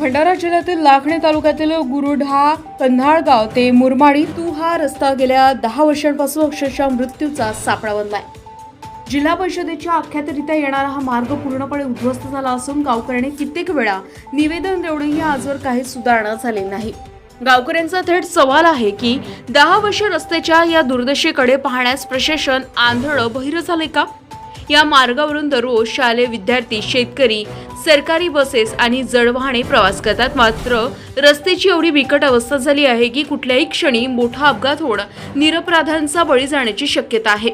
भंडारा जिल्ह्यातील लाखणी तालुक्यातील गुरुढा कन्हाळगाव ते मुरमाडी तू हा रस्ता गेल्या दहा वर्षांपासून अक्षरशः मृत्यूचा सापळा बनलाय. जिल्हा परिषदेच्या अख्यातरित्या येणारा हा मार्ग पूर्णपणे उद्ध्वस्त झाला असून गावकऱ्यांनी कित्येक वेळा निवेदन देऊनही आजवर काही सुधारणा झाली नाही. गावकऱ्यांचा थेट सवाल आहे की दहा वर्ष रस्त्याच्या या दुर्दशेकडे पाहण्यास प्रशासन आंधळ बहिर झाले का? या मार्गावरून दररोज शालेय विद्यार्थी शेतकरी सरकारी बसेस आणि जडवाहने प्रवास करतात. मात्र रस्त्याची एवढी बिकट अवस्था झाली आहे की कुठल्याही क्षणी मोठा अपघात होणं निरपराधांचा बळी जाण्याची शक्यता आहे.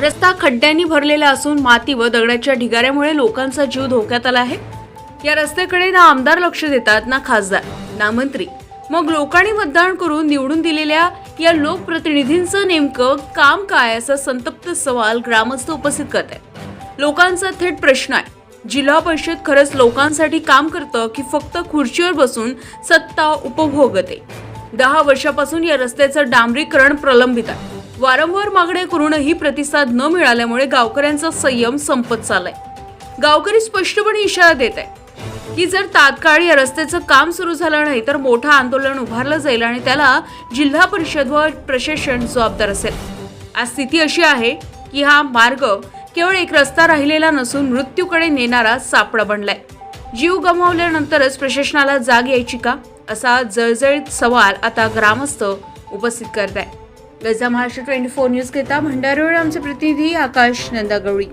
रस्ता खड्ड्यांनी भरलेला असून माती व दगडाच्या ढिगाऱ्यामुळे लोकांचा जीव धोक्यात आला आहे. या रस्त्याकडे ना आमदार लक्ष देतात ना खासदार ना मंत्री. मग लोकांनी मतदान करून निवडून दिलेल्या या लोकप्रतिनिधींचं नेमकं काम काय असा संतप्त सवाल ग्रामस्थ उपस्थित करत आहेत. लोकांचा थेट प्रश्न आहे. जिल्हा परिषद खरंच लोकांसाठी काम करतं की फक्त खुर्चीवर बसून सत्ता उपभोगते? दहा वर्षापासून या रस्त्याचं डांबरीकरण प्रलंबित आहे. वारंवार मागण्या करूनही प्रतिसाद न मिळाल्यामुळे गावकऱ्यांचा संयम संपत चाललाय. गावकरी स्पष्टपणे इशारा देत आहे की जर तात्काळ या रस्त्याचं काम सुरू झालं नाही तर मोठं आंदोलन उभारलं जाईल आणि त्याला जिल्हा परिषद व प्रशासन जबाबदार असेल. आज स्थिती अशी आहे की हा मार्ग केवळ एक रस्ता राहिलेला नसून मृत्यूकडे नेणारा सापळा बनलाय. जीव गमावल्यानंतरच प्रशासनाला जाग यायची का? असा जळजळीत सवाल आता ग्रामस्थ उपस्थित करत आहे गजा महाराष्ट्र ट्वेंटी फोर न्यूज घेता भंडारवेळ आमचे प्रतिनिधी आकाश नंदागवळी.